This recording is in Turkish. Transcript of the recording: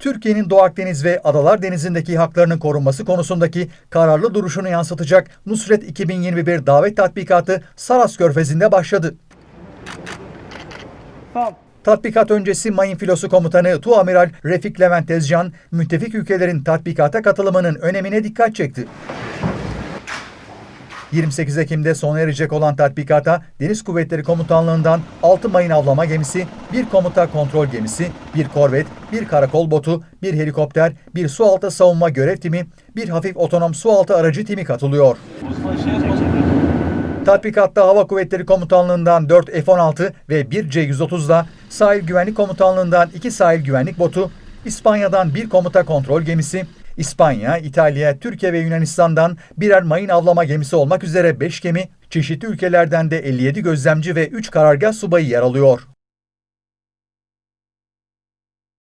Türkiye'nin Doğu Akdeniz ve Adalar Denizi'ndeki haklarının korunması konusundaki kararlı duruşunu yansıtacak Nusret 2021 davet tatbikatı Saras Körfezi'nde başladı. Tamam. Tatbikat öncesi Mayın Filosu Komutanı Tuamiral Refik Levent Tezcan, müttefik ülkelerin tatbikata katılımının önemine dikkat çekti. 28 Ekim'de sona erecek olan tatbikata Deniz Kuvvetleri Komutanlığı'ndan 6 mayın avlama gemisi, bir komuta kontrol gemisi, bir korvet, bir karakol botu, bir helikopter, bir sualtı savunma görev timi, bir hafif otonom sualtı aracı timi katılıyor. Tatbikatta Hava Kuvvetleri Komutanlığı'ndan 4 F-16 ve 1 C-130'la Sahil Güvenlik Komutanlığı'ndan 2 sahil güvenlik botu, İspanya'dan bir komuta kontrol gemisi, İspanya, İtalya, Türkiye ve Yunanistan'dan birer mayın avlama gemisi olmak üzere 5 gemi, çeşitli ülkelerden de 57 gözlemci ve 3 karargah subayı yer alıyor.